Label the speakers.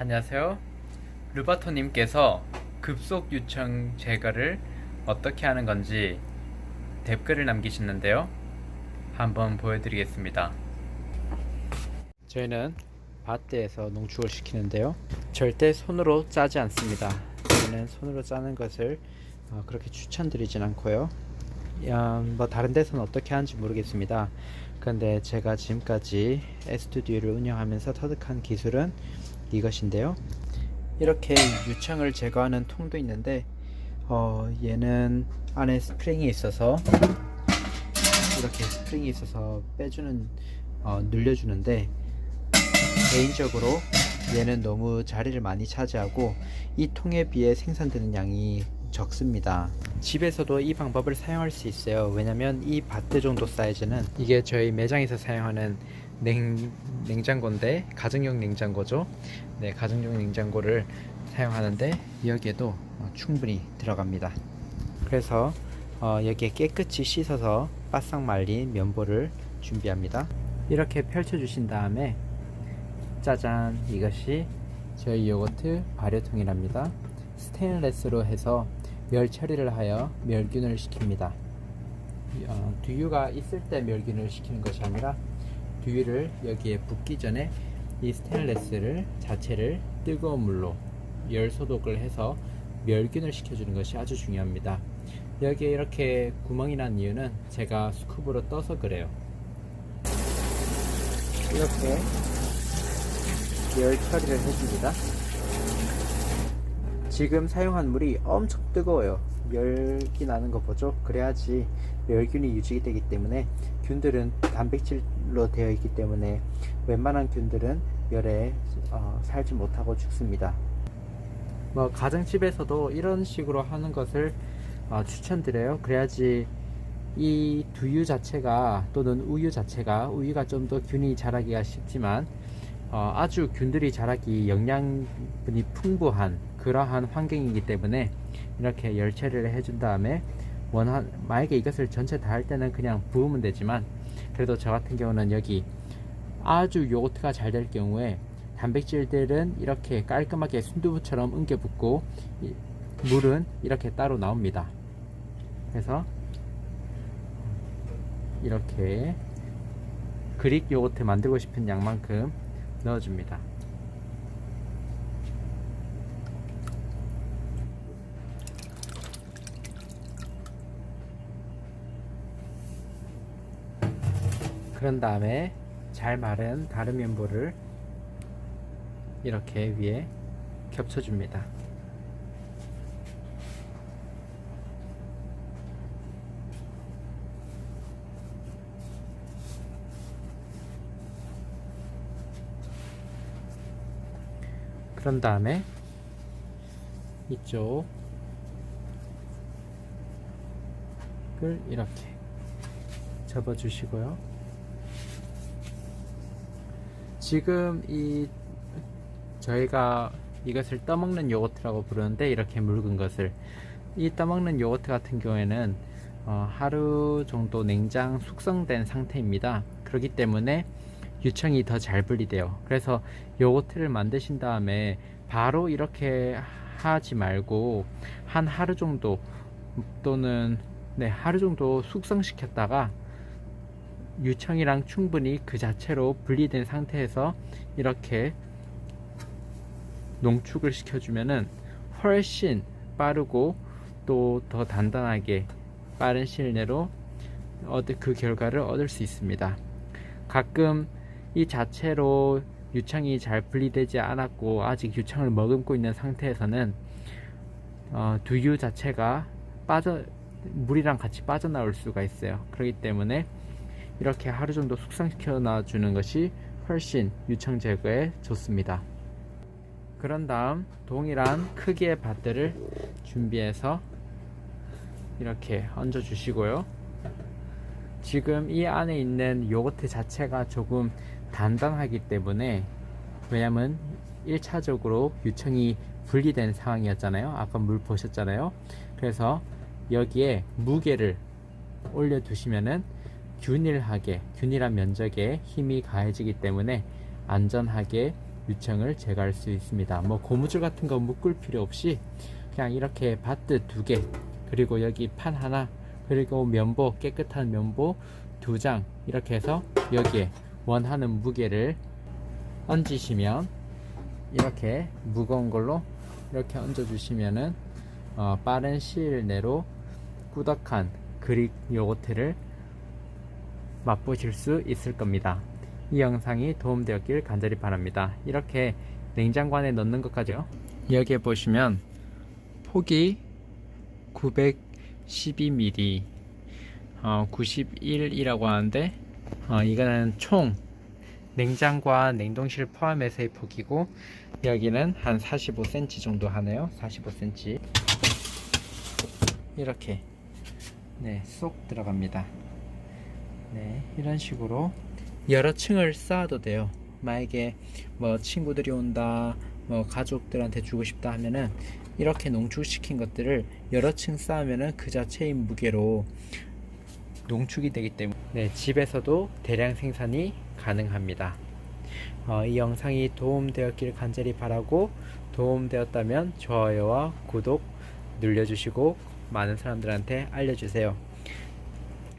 Speaker 1: 안녕하세요. 르바토님께서 급속 요청 제거를 어떻게 하는 건지 댓글을 남기셨는데요. 한번 보여드리겠습니다. 저희는 밭대에서 농축을 시키는데요. 절대 손으로 짜지 않습니다. 저희는 손으로 짜는 것을 어, 그렇게 추천드리진 않고요. 야, 뭐 다른 데서는 어떻게 하는지 모르겠습니다. 근데 제가 지금까지 에스튜디오를 운영하면서 터득한 기술은 이것인데요. 이렇게 유청을 제거하는 통도 있는데 어, 얘는 안에 스프링이 있어서 이렇게 스프링이 있어서 빼주는 어, 늘려주는데 개인적으로 얘는 너무 자리를 많이 차지하고 이 통에 비해 생산되는 양이 적습니다. 집에서도 이 방법을 사용할 수 있어요. 왜냐면 이 바트 정도 사이즈는 이게 저희 매장에서 사용하는 냉, 냉장고인데 가정용 냉장고죠. 네, 가정용 냉장고를 사용하는데 여기에도 어, 충분히 들어갑니다. 그래서 어, 여기에 깨끗이 씻어서 바싹 말린 면보를 준비합니다. 이렇게 펼쳐 주신 다음에 짜잔 이것이 저희 요거트 발효통이랍니다. 스테인레스로 해서 멸 처리를 하여 멸균을 시킵니다. 어, 두유가 있을 때 멸균을 시키는 것이 아니라 두유를 여기에 붓기 전에 이 스테인레스를 자체를 뜨거운 물로 열 소독을 해서 멸균을 시켜주는 것이 아주 중요합니다. 여기에 이렇게 구멍이 난 이유는 제가 스쿱으로 떠서 그래요. 이렇게 열 처리를 해줍니다. 지금 사용한 물이 엄청 뜨거워요. 열기 나는 거 보죠? 그래야지 멸균이 유지가 되기 때문에 균들은 단백질로 되어 있기 때문에 웬만한 균들은 열에 어, 살지 못하고 죽습니다. 뭐 가정집에서도 이런 식으로 하는 것을 어, 추천드려요. 그래야지 이 두유 자체가 또는 우유 자체가 우유가 좀 더 균이 자라기가 쉽지만 어, 아주 균들이 자라기 영양분이 풍부한 그러한 환경이기 때문에 이렇게 열 처리를 해준 다음에 원한 만약에 이것을 전체 다 할 때는 그냥 부으면 되지만 그래도 저 같은 경우는 여기 아주 요거트가 잘 될 경우에 단백질들은 이렇게 깔끔하게 순두부처럼 엉겨 붙고 이- 물은 이렇게 따로 나옵니다. 그래서 이렇게 그릭 요거트 만들고 싶은 양만큼 넣어줍니다. 그런 다음에 잘 마른 다른 면보를 이렇게 위에 겹쳐줍니다. 그런 다음에 이쪽을 이렇게 접어 주시고요. 지금 이 저희가 이것을 떠먹는 요거트라고 부르는데 이렇게 묽은 것을 이 떠먹는 요거트 같은 경우에는 어, 하루 정도 냉장 숙성된 상태입니다. 그렇기 때문에 유청이 더 잘 분리돼요. 그래서 요거트를 만드신 다음에 바로 이렇게 하지 말고 한 하루 정도 또는 네 하루 정도 숙성시켰다가 유청이랑 충분히 그 자체로 분리된 상태에서 이렇게 농축을 시켜주면은 훨씬 빠르고 또 더 단단하게 빠른 시일 내로 얻을 그 결과를 얻을 수 있습니다. 가끔 이 자체로 유청이 잘 분리되지 않았고 아직 유청을 머금고 있는 상태에서는 어, 두유 자체가 빠져 물이랑 같이 빠져나올 수가 있어요. 그렇기 때문에 이렇게 하루 정도 숙성시켜 놔주는 것이 훨씬 유청 제거에 좋습니다. 그런 다음 동일한 크기의 밭들을 준비해서 이렇게 얹어 주시고요. 지금 이 안에 있는 요거트 자체가 조금 단단하기 때문에 왜냐면 1차적으로 유청이 분리된 상황이었잖아요. 아까 물 보셨잖아요. 그래서 여기에 무게를 올려 두시면은 균일하게 균일한 면적에 힘이 가해지기 때문에 안전하게 유청을 제거할 수 있습니다. 뭐 고무줄 같은 거 묶을 필요 없이 그냥 이렇게 바트 두 개, 그리고 여기 판 하나, 그리고 면보 깨끗한 면보 두 장 이렇게 해서 여기에 원하는 무게를 얹으시면 이렇게 무거운 걸로 이렇게 얹어 주시면은 어, 빠른 시일 내로 꾸덕한 그릭 요거트를 맛보실 수 있을 겁니다. 이 영상이 도움되었길 간절히 바랍니다. 이렇게 냉장고 안에 넣는 것까지요. 여기에 보시면 폭이 912ml, 어, 91이라고 하는데 어, 이거는 총 냉장과 냉동실 포함해서의 폭이고 여기는 한 45cm 정도 하네요. 45cm 이렇게 네, 쏙 들어갑니다. 네, 이런 식으로 여러 층을 쌓아도 돼요. 만약에 뭐 친구들이 온다, 뭐 가족들한테 주고 싶다 하면은 이렇게 농축시킨 것들을 여러 층 쌓으면은 그 자체인 무게로 농축이 되기 때문에 네, 집에서도 대량 생산이 가능합니다. 어, 이 영상이 도움되었길 간절히 바라고 도움되었다면 좋아요와 구독 눌러주시고 많은 사람들한테 알려주세요.